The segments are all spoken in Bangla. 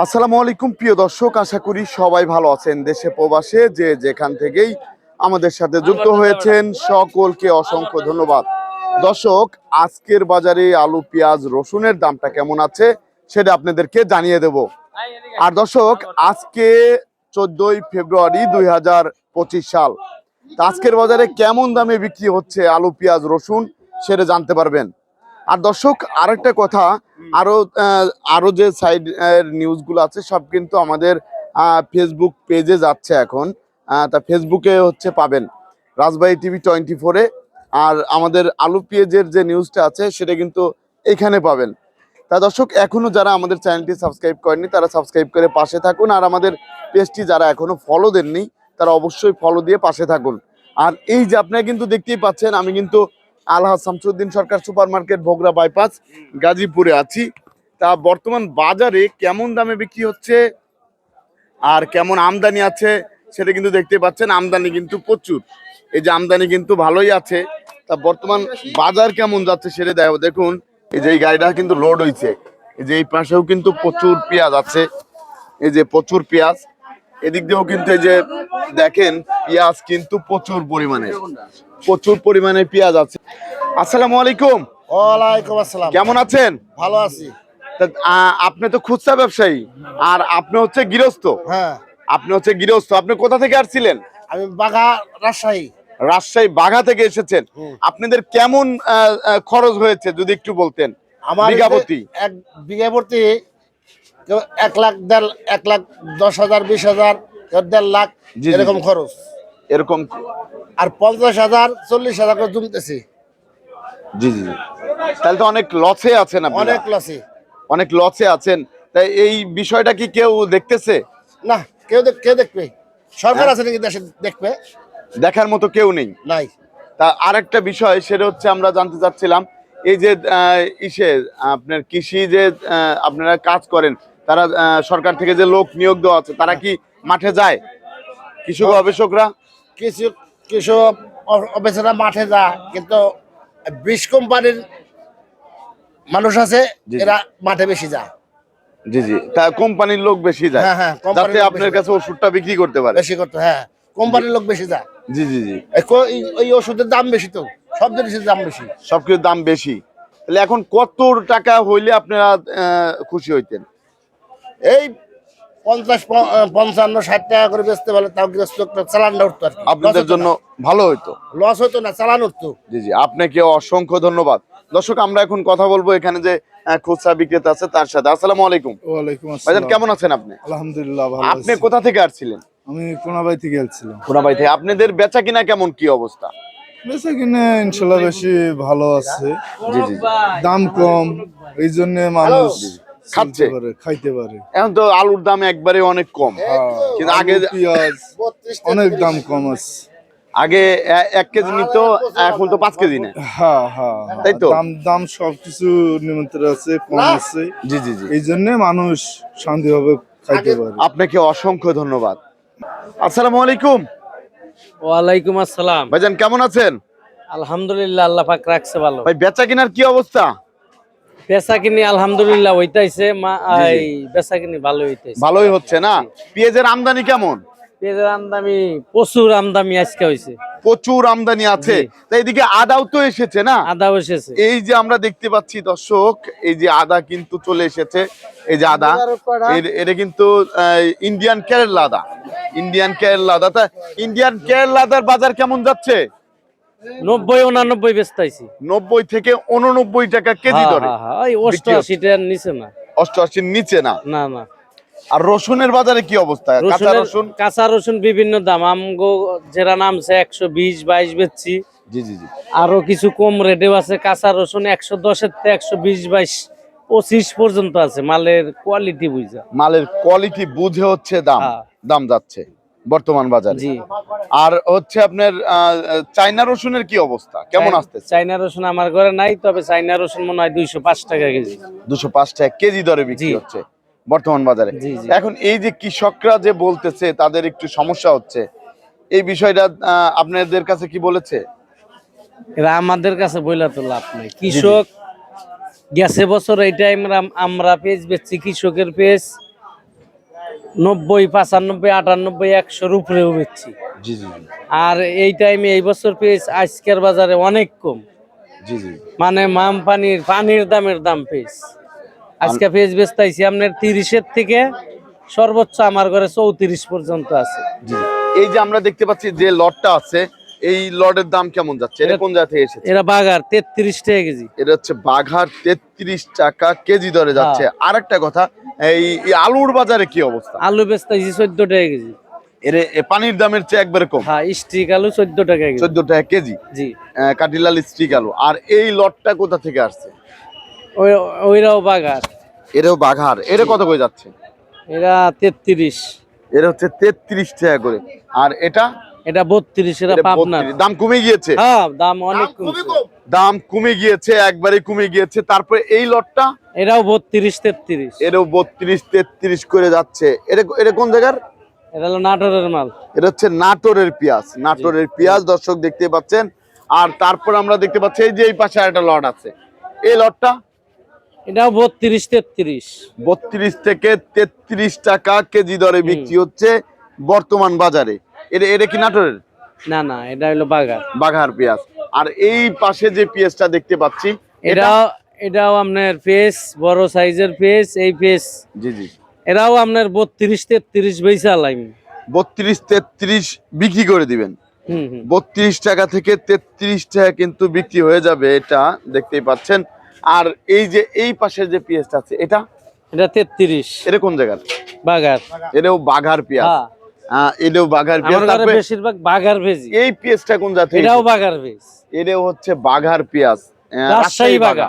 আসসালামু আলাইকুম প্রিয় দর্শক আশা করি সবাই ভালো আছেন। দেশে প্রবাসে যে যেখান থেকেই আমাদের সাথে যুক্ত হয়েছেন সকলকে অসংখ্য ধন্যবাদ। দর্শক আজকের বাজারে আলু পেঁয়াজ রসুনের দামটা কেমন আছে সেটা আপনাদেরকে জানিয়ে দেব। আর দর্শক আজকে চোদ্দই ফেব্রুয়ারি দুই হাজার পঁচিশ সাল। আজকের বাজারে কেমন দামে বিক্রি হচ্ছে আলু পেঁয়াজ রসুন সেটা জানতে পারবেন। আর দর্শক আরেকটা কথা আরও আহ, আরও যে সাইড নিউজগুলো আছে সব কিন্তু আমাদের ফেসবুক পেজে যাচ্ছে এখন। তা ফেসবুকে হচ্ছে পাবেন। রাজবাড়ি টিভি টোয়েন্টি ফোরে আর আমাদের আলু পেঁয়াজের যে নিউজটা আছে সেটা কিন্তু এখানে পাবেন। তা দর্শক এখনও যারা আমাদের চ্যানেলটি সাবস্ক্রাইব করেননি তারা সাবস্ক্রাইব করে পাশে থাকুন। আর আমাদের পেজটি যারা এখনও ফলো দেননি তারা অবশ্যই ফলো দিয়ে পাশে থাকুন। আর এই যে আপনারা কিন্তু দেখতেই পাচ্ছেন আমি কিন্তু Alhaj Shamsuddin Sarkar super market Bhogra bypass, গাজীপুরে আছি। তা বর্তমান বাজারে কেমন দামে বিক্রি হচ্ছে আর কেমন আমদানি আছে সেটা কিন্তু দেখতে পাচ্ছেন, আমদানি কিন্তু প্রচুর। এই যে আমদানি কিন্তু ভালোই আছে। তা বর্তমান বাজার কেমন যাচ্ছে সেটা দেখো দেখুন, এই যে এই গাড়িটা কিন্তু লোড হয়েছে এই যে এই পাশেও কিন্তু প্রচুর পেঁয়াজ আছে। এই যে প্রচুর পেঁয়াজ। এদিক দিয়েও কিন্তু এই যে দেখেন, পেঁয়াজ কিন্তু প্রচুর পরিমাণে। প্রচুর পরিমাণে পেঁয়াজ আছে। আসসালামু আলাইকুম। ওয়ালাইকুম আসসালাম। কেমন আছেন? ভালো আছি। আপনি তো খুচরা ব্যবসায়ী। আর আপনি হচ্ছে গৃহস্থ। হ্যাঁ। আপনি হচ্ছে গৃহস্থ। আপনি কোথা থেকে আসছিলেন? আমি বাঘা রাজশাহী। রাজশাহী বাঘা থেকে এসেছেন। আপনাদের কেমন খরচ হয়েছে যদি একটু বলতেন? আমার বিঘা এই যে প্রতি? এক বিঘাপতি এক লাখ দেড় এক লাখ দশ হাজার বিশ হাজার দেড় লাখ এরকম খরচ। এরকম আর পঞ্চাশ হাজার চল্লিশ হাজার করে জমতেছি। জি জি জি। তাহলে তো অনেক লসে আছেন আপনি অনেক লসি অনেক লসে আছেন। তাই এই বিষয়টা কি কেউ দেখতেছে? না কেউ দেখ কেউ দেখবে। সরকার হ্যাঁ। আছে নাকি দেশে দেখবে? দেখার মতো কেউ নেই। নাই। তা আরেকটা বিষয় সেটা হচ্ছে আমরা জানতে চাচ্ছিলাম এই যে ইসে আপনার কৃষি যে আপনারা কাজ করেন তারা সরকার থেকে যে লোক নিয়োগ দেওয়া আছে তারা কি মাঠে যায়? কৃষক গবেষকরা? কিছু কিছু অফিসাররা মাঠে যা কিন্তু বিশ কোম্পানির মানুষ আছে। এরা মাঠে বেশি যায়। জি জি। তা কোম্পানির লোক বেশি যায় হ্যাঁ, হ্যাঁ, যাতে আপনার কাছে ওষুধটা বিক্রি করতে পারে। বেশি করতে হ্যাঁ কোম্পানির লোক বেশি যায়। জি জি জি। এই ওষুধের দাম বেশি তো সব জিনিসের দাম বেশি। সবকিছুর দাম বেশি। তাহলে এখন কত টাকা হইলে আপনারা খুশি হইতেন? এই পঞ্চাশ পঞ্চান্ন ষাট টাকা করে বেচতে পারলে তাও গৃহস্থ চালানটা উঠতো আর আপনাদের জন্য ভালো হইতো? লস হতো না চালান উঠতো। জি জি আপনাকে অসংখ্য ধন্যবাদ। দর্শক আমরা এখন কথা বলব এখানে যে খুচরা বিক্রেতা আছে তার সাথে। আসসালামু আলাইকুম। ওয়ালাইকুম আসসালাম। কেমন আছেন আপনি? আলহামদুলিল্লাহ ভালো আপনি কোথা থেকে আসছিলেন? আমি কোনাবাই থেকে এসেছিলাম কোনাবাই থেকে। আপনাদের বেচা কিনা কেমন কি অবস্থা? বেচা কিনা ইনশাল্লাহ বেশি ভালো আছে। জি জি জি। দাম কম এই জন্য মানুষ খাচ্ছে। খাইতে পারে। এখন তো আলুর দাম একবারে অনেক কম। কিন্তু আগে পেঁয়াজ অনেক দাম কম আছে। আগে এক কেজি নিত এখন তো পাঁচ কেজি নেয়। হ্যাঁ হ্যাঁ তাই তো? দাম দাম সবকিছু নিমন্ত্রণ আছে কম আছে। জি জি জি। এই জন্য মানুষ শান্তিভাবে খাইতে পারে। আপনাকে অসংখ্য ধন্যবাদ। আসসালামু আলাইকুম। ওয়ালাইকুম আসসালাম। ভাইজান কেমন আছেন? আলহামদুলিল্লাহ আল্লাহ পাক রাখছে ভালো। ভাই বেচা কিনার কি অবস্থা? বেচা কিনি আলহামদুলিল্লাহ হইতাইছে মা জি, জি। এই বেচা কিনি ভালো হইতাইছে। ভালোই হচ্ছে না? পেঁয়াজের আমদানি কেমন? পেঁয়াজের আমদামি প্রচুর আমদামি আজকে হয়েছে প্রচুর আমদানি আছে। তাই এদিকে আদাও তো এসেছে না? আদা এসেছে। এই যে আমরা দেখতে পাচ্ছি দর্শক এই যে আদা কিন্তু চলে এসেছে। এই যে আদা এটা কিন্তু ইন্ডিয়ান কেরলা আদা। ইন্ডিয়ান কেরলা আদা। তা ইন্ডিয়ান কেরলা আদার বাজার কেমন যাচ্ছে? নব্বই উনানব্বই বেচতাইছি। নব্বই থেকে উননব্বই টাকা কেজি দরে। ওই অষ্টআশি টাকার নিচে না। অষ্টআশির নিচে না? না না। আর রসুনের বাজারে কি অবস্থা? কাঁচা রসুন? কাঁচা রসুন বিভিন্ন দাম। আমগো যেটা নামছে একশো বিশ বাইশ বেচছি। জি জি জি। আরও কিছু কম রেটেও আছে। কাঁচা রসুন একশো দশের থেকে একশো বিশ বাইশ পঁচিশ পর্যন্ত আছে। মালের কোয়ালিটি বুঝা। মালের কোয়ালিটি বুঝে হচ্ছে দাম। দাম যাচ্ছে। বর্তমান বাজারে। আর হচ্ছে আপনার চাইনা রসুনের কি অবস্থা? কেমন আসতেছে? চাইনা রসুন আমার ঘরে নাই তবে চাইনা রসুন মনে হয় দুইশো পাঁচ টাকা কেজি। দুশো পাঁচ টাকা কেজি দরে বিক্রি হচ্ছে বর্তমান বাজারে। এখন এই যে কৃষকরা যে বলতেছে তাদের একটু সমস্যা হচ্ছে। এই বিষয়টা আপনাদের কাছে কি বলেছে? এরা আমাদের কাছে বইলা তো লাভ নাই। কৃষক গেছে বছর এই টাইম আমরা পেজ বেচছি কৃষকের পেজ নব্বই পাঁচানব্বই আটানব্বই একশোর উপরেও বেচছি। জি জি আর এই টাইমে এই বছর পেয়েছি আজকের বাজারে অনেক কম। জি জি। মানে মাম পানির পানির দামের দাম পেয়েছি। আজকে পেঁয়াজ বেচতেছি আপনার তিরিশের থেকে সর্বোচ্চ আমার ঘরে চৌত্রিশ পর্যন্ত আছে। জি। এই যে আমরা দেখতে পাচ্ছি যে লটটা আছে এই লটের দাম কেমন যাচ্ছে? এটা কোন জায়গা থেকে এসেছে? এরা বাগার তেত্রিশ টাকা কেজি। এটা হচ্ছে বাঘার তেত্রিশ টাকা কেজি দরে যাচ্ছে। হ্যাঁ। আর কথা এই আলুর বাজারে কি অবস্থা? আলু বেচতেছি চোদ্দ টাকা কেজি। এর পানির দামের চেয়ে একবারে কম। হ্যাঁ স্টিক আলু চোদ্দ টাকা চোদ্দ টাকা কেজি? জি। কাটিলাল স্টিক আলু। আর এই লটটা কোথা থেকে আসছে? ওইরাও বাগার। এটাও বাঘার এটা কত করে যাচ্ছে? এরা তেত্রিশ। এটা হচ্ছে তেত্রিশ টাকা করে। আর এটা? এটা বত্রিশ এরা এটা 32 দাম কমে গিয়েছে? হ্যাঁ দাম অনেক কমছে। দাম কমে গিয়েছে একবারে কমে গিয়েছে। তারপরে এই লটটা? এরাও বত্রিশ তেত্রিশ। এটাও বত্রিশ তেত্রিশ করে যাচ্ছে। এটা এটা কোন জায়গার? এটা হলো নাটোরের মাল। এটা হচ্ছে নাটোরের পেঁয়াজ নাটোরের পেঁয়াজ দর্শক দেখতে পাচ্ছেন। আর তারপর আমরা দেখতে পাচ্ছি এই যে এই পাশে একটা লট আছে। এই লটটা? এটাও বত্রিশ তেত্রিশ। বত্রিশ থেকে তেত্রিশ টাকা কেজি দরে বিক্রি হচ্ছে বর্তমান বাজারে। এটা এটা কি নাটোরের? না না এটা হলো বাগার বাঘার পেঁয়াজ। আর এই পাশে যে পেঁয়াজটা দেখতে পাচ্ছি এটা? এটাও আপনার পেস বড় সাইজের পেস এই পেস জি জি। এরাও আপনার বত্রিশ তেত্রিশ বেচা লাইম বত্রিশ তেত্রিশ বিক্রি করে দিবেন। হুম হুম। বত্রিশ টাকা থেকে তেত্রিশ টাকা কিন্তু বিক্রি হয়ে যাবে এটা দেখতেই পাচ্ছেন। আর এই যে এই পাশের যে পেঁয়াজটা আছে এটা? এটা তেত্রিশ। এটা কোন জায়গার? বাগার এটাও বাঘার পেঁয়াজ। হ্যাঁ। এটাও বাঘার পেঁয়াজ তারপরে বেশিরভাগ ভেজি। এই পেঁয়াজটা কোন জাতের এটাও বাগার ভেজ। এটাও হচ্ছে বাঘার পেঁয়াজ রাজশাহী বাঘা।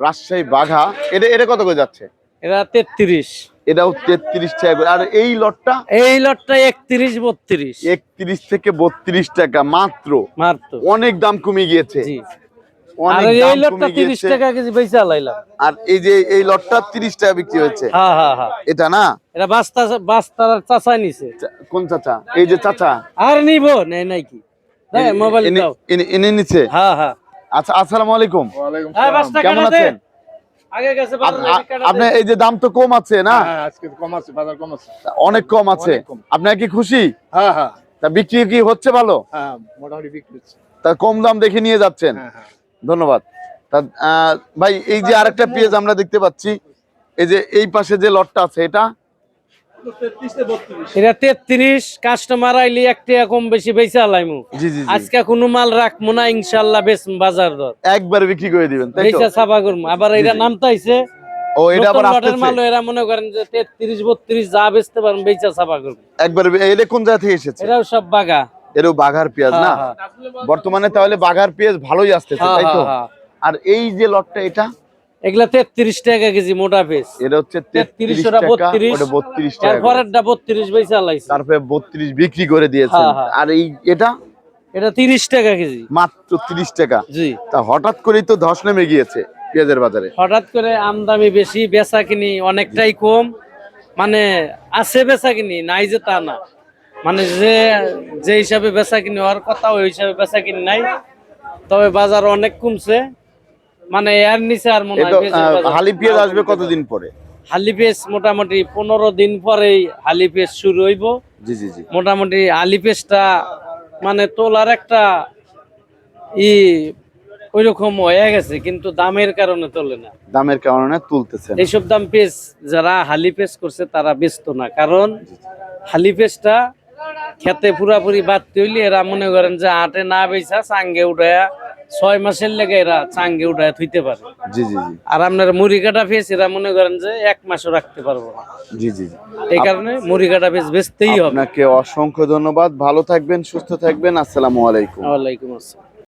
রাজশাহী বাঘা। এটা এটা কত করে যাচ্ছে? এরা তেত্রিশ। এটাও টাকা আর এই লটটা? এই লটটা একত্রিশ বত্রিশ। একত্রিশ থেকে বত্রিশ টাকা মাত্র। মাত্র। অনেক দাম কমে গিয়েছে। জি। আর এই লটটা টাকা কেজি বেচা লাইলাম আর এই যে এই লটটা তিরিশ টাকা বিক্রি হচ্ছে হ্যাঁ হ্যাঁ হ্যাঁ। এটা না? এটা বাস্তা বাস্তার চাচা নিছে। কোন চাচা? এই যে চাচা। আর নিব? নেই নাই কি? মোবাইল দাও। এনে- এনে হ্যাঁ হ্যাঁ। আচ্ছা আসসালামু আলাইকুম। হ্যাঁ, বাসটা কেমন আছেন? আপনার এই যে দাম তো কম আছে না? হ্যাঁ কম আছে বাজার কম আছে। অনেক কম আছে। আপনার কি খুশি? হ্যাঁ হ্যাঁ। তা বিক্রি কি হচ্ছে ভালো? হ্যাঁ মোটামুটি বিক্রি হচ্ছে। তা কম দাম দেখে নিয়ে যাচ্ছেন। হ্যাঁ হ্যাঁ। ধন্যবাদ। ভাই এই যে আরেকটা পেঁয়াজ আমরা দেখতে পাচ্ছি এই যে এই পাশে যে লটটা আছে এটা? এটা তেত্রিশ কাস্টমার আইলি একটা কম বেশি বেচা লাইমু। জি জি জি। আজকে কোনো মাল রাখব না ইনশাল্লাহ বেশ বাজার দর। একবার বিক্রি করে দিবেন তাই তো? বেচা সাফা করব আবার এটা নামতাইছে ও এটা আবার আসতেছে। মাল এরা মনে করেন যে তেত্রিশ বত্রিশ যা বেচতে পারেন বেচা সাফা করব একবার এটা কোন জায়গা থেকে এসেছে? এরাও সব বাগা। এরও বাঘার পেঁয়াজ না? হ্যাঁ, হ্যাঁ। বর্তমানে তাহলে বাঘার পেঁয়াজ ভালোই আসতেছে হ্যাঁ, তাই তো। আর এই যে লটটা এটা? এগুলা তেত্রিশ টাকা কেজি মোটা পেস এটা হচ্ছে তেত্রিশ 33 ওটা টাকা 32 ওটা বত্রিশ টাকা। বত্রিশ লাইছে। তারপরে বত্রিশ বিক্রি করে হ্যাঁ। আর এই এটা? এটা তিরিশ টাকা কেজি। মাত্র তিরিশ টাকা। জি। তা হঠাৎ করেই তো ধস নেমে গিয়েছে পেঁয়াজের বাজারে। হঠাৎ করে আমদামি বেশি বেচা কিনি অনেকটাই কম। মানে আছে বেচা কিনি নাই যে তা না। মানে যে যে হিসাবে বেচা কিনি হওয়ার কথা ওই হিসাবে বেচা কিনি নাই। তবে বাজার অনেক কমছে। মানে এর নিচে আর মনে হয় হালি পেঁয়াজ আসবে কতদিন পরে? হালি পেঁয়াজ মোটামুটি পনেরো দিন পরেই হালি পেঁয়াজ শুরু হইব। জি জি জি। মোটামুটি হালি পেঁয়াজটা মানে তোলার একটা ই ওইরকম হয়ে গেছে কিন্তু দামের কারণে তোলে না। দামের কারণে তুলতেছে এইসব দাম পেজ যারা হালি পেজ করছে তারা ব্যস্ত না। কারণ হালি পেজটা খেতে পুরাপুরি বাদ তৈলি এরা মনে করেন যে আটে না বেচা চাঙ্গে উঠায়া ছয় মাসের লেগে এরা চাঙ্গে উঠায় থুইতে পারে। জি জি জি। আর আপনার মুড়ি কাটা ফেস এরা মনে করেন যে এক মাসও রাখতে পারব না। জি জি জি। এই কারণে মুড়ি কাটা ফেস বেচতেই হবে। আপনাকে অসংখ্য ধন্যবাদ। ভালো থাকবেন সুস্থ থাকবেন। আসসালামু আলাইকুম। ওয়ালাইকুম আসসালাম।